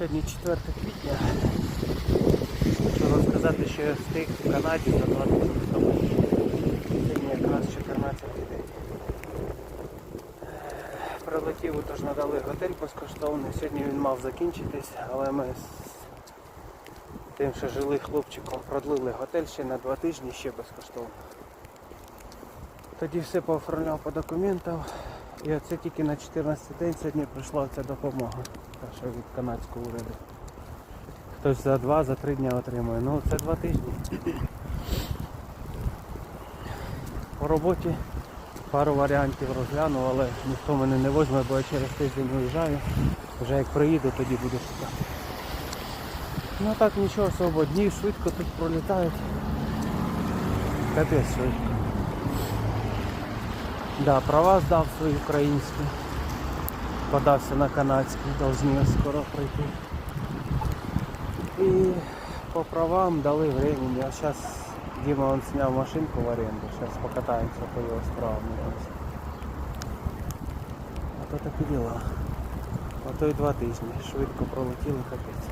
Сьогодні 4 квітня. Хочу розказати, що я встиг в Канаді за два тижні тому. Сьогодні якраз 14 день. Прилетів, тож надали готель безкоштовний. Сьогодні він мав закінчитись, але ми з тим, що жили хлопчиком, продлили готель ще на два тижні, ще безкоштовно. Тоді все пооформляв по документам. І оце тільки на 14 день сьогодні прийшла ця допомога. Та що від канадського уряду. Хтось за два, за три дні отримує. Ну це два тижні. По роботі пару варіантів розглянув, але ніхто мене не возьме, бо я через тиждень виїжджаю. Вже як приїду, тоді буду шукати. Ну так нічого особо, дні швидко тут пролітають. Капець швидко. Да, права здав свої українські. Подався на канадський, должны скоро пройти. І по правам дали времени. А зараз Дима он сняв машинку в аренду. Зараз покатаємося по його справам. А то такі діла. А то і два тижні. Швидко пролетіли капець.